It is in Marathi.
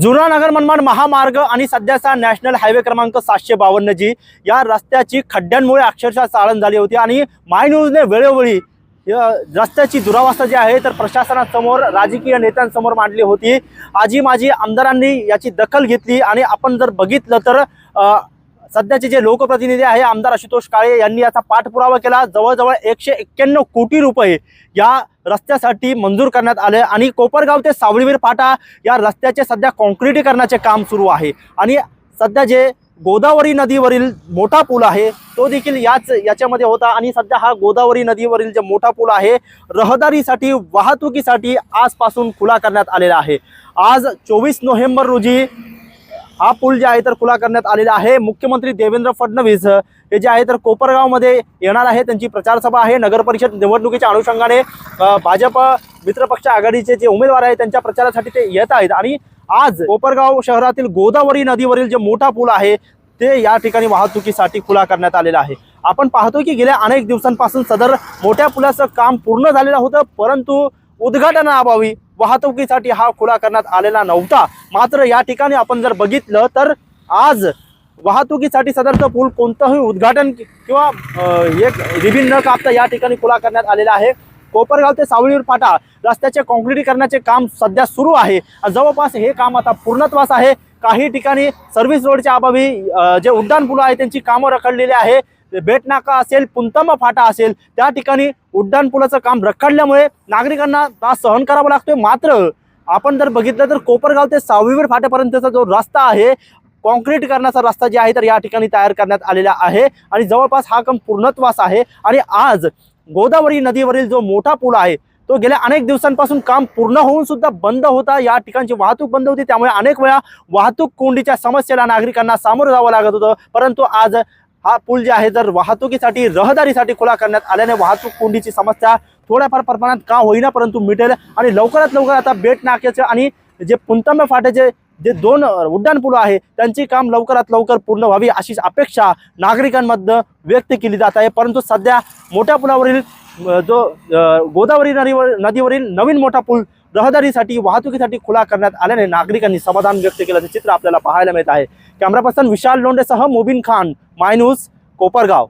जुना नगर मनमाड महामार्ग आणि सध्याचा नॅशनल हायवे क्रमांक सातशे बावन्न जी. या रस्त्याची खड्ड्यांमुळे अक्षरशः चाळण झाली होती आणि माय न्यूजने वेळोवेळी रस्त्याची दुरावस्था जी आहे तर प्रशासनासमोर राजकीय नेत्यांसमोर मांडली होती. आजी माजी आमदारांनी याची दखल घेतली आणि आपण जर बघितलं तर सध्याचे जे लोकप्रतिनिधी आहे आमदार आशुतोष काळे यांनी याचा पाठपुरावा केला. जवळजवळ एकशे एक्क्याण्णव कोटी रुपये या रस्त्यासाठी मंजूर करण्यात आले आणि कोपरगाव ते सावळीवीर फाटा या रस्त्याचे सध्या कॉन्क्रिटीकरणाचे काम सुरू आहे. आणि सध्या जे गोदावरी नदीवरील मोठा पूल आहे तो देखील याच याच्यामध्ये होता आणि सध्या हा गोदावरी नदीवरील जे मोठा पूल आहे रहदारीसाठी वाहतुकीसाठी आजपासून खुला करण्यात आलेला आहे. आज चोवीस नोव्हेंबर रोजी हा पूल जे आहे तर खुला करण्यात आलेला आहे. मुख्यमंत्री देवेंद्र फडणवीस हे जे आहे तर कोपरगावमध्ये येणार आहे. त्यांची प्रचारसभा आहे. नगर परिषद निवडणुकीच्या अनुषंगाने भाजप मित्रपक्ष आघाडीचे जे उमेदवार आहेत त्यांच्या प्रचारासाठी ते येत आहेत. आणि आज कोपरगाव शहरातील गोदावरी नदीवरील जे मोठा पूल आहे ते या ठिकाणी वाहतुकीसाठी खुला करण्यात आलेला आहे. आपण पाहतो की गेल्या अनेक दिवसांपासून सदर मोठ्या पुलाचं काम पूर्ण झालेलं होतं परंतु उद्घाटनाअभावी वाहतुकीसाठी हा खुला करण्यात आलेला नव्हता. मात्र या ठिकाणी आपण जर बघितलं तर आज वाहतुकीसाठी सदरचं पूल कोणतंही उद्घाटन किंवा एक रिबिन न कापता या ठिकाणी खुला करण्यात आलेला आहे. कोपरगाव ते सावळीवर फाटा रस्त्याचे कॉन्क्रिटीकरणाचे काम सध्या सुरू आहे. जवळपास हे काम आता पूर्णत्वास आहे. काही ठिकाणी सर्व्हिस रोडच्या अभावी जे उड्डाणपुलं आहे त्यांची कामं रखडलेली आहे. बेटनाका असेल पुंतम फाटा असेल त्या ठिकाणी उड्डाणपुलाचं काम रखडल्यामुळे नागरिकांना त्रास सहन करावा लागतोय. मात्र आपण जर बघितलं तर कोपरगाव ते सावळीवर फाट्यापर्यंतचा जो रस्ता आहे कॉन्क्रीटीकरणाचा रस्ता जे आहे तर या ठिकाणी तयार करण्यात आलेला आहे. आणि जवळपास हा काम पूर्णत्वास आहे. आणि आज गोदावरी नदीवरील जो मोठा पूल आहे तो गेल्या अनेक दिवसांपासून काम पूर्ण होऊन सुद्धा बंद होता. या ठिकाणची वाहतूक बंद होती. त्यामुळे अनेक वेळा वाहतूक कोंडीच्या समस्येला नागरिकांना सामोरं जावं लागत होतं. परंतु आज हा पूल जे आहे जर वाहतुकीसाठी रहदारीसाठी खुला करण्यात आल्याने वाहतूक कोंडीची समस्या थोड्याफार प्रमाणात का होईना परंतु मिटेल. आणि लवकरात लवकर आता बेट नाक्याचं आणि जे पुंतांबे फाट्याचे जे दोन उड्डाणपुलं आहे त्यांची काम लवकरात लवकर पूर्ण व्हावी अशी अपेक्षा नागरिकांमधनं व्यक्त केली जात आहे. परंतु सध्या मोठ्या पुलावरील जो गोदावरी नदीवर नदीवरील नवीन मोठा पूल रहदारीसाठी वाहतुकीसाठी खुला करण्यात आल्याने नागरिकांनी समाधान व्यक्त केल्याचे चित्र आपल्याला पाहायला मिळत आहे. कॅमेरा पर्सन विशाल लोंडेसह मुबिन खान मायनूस कोपरगाव.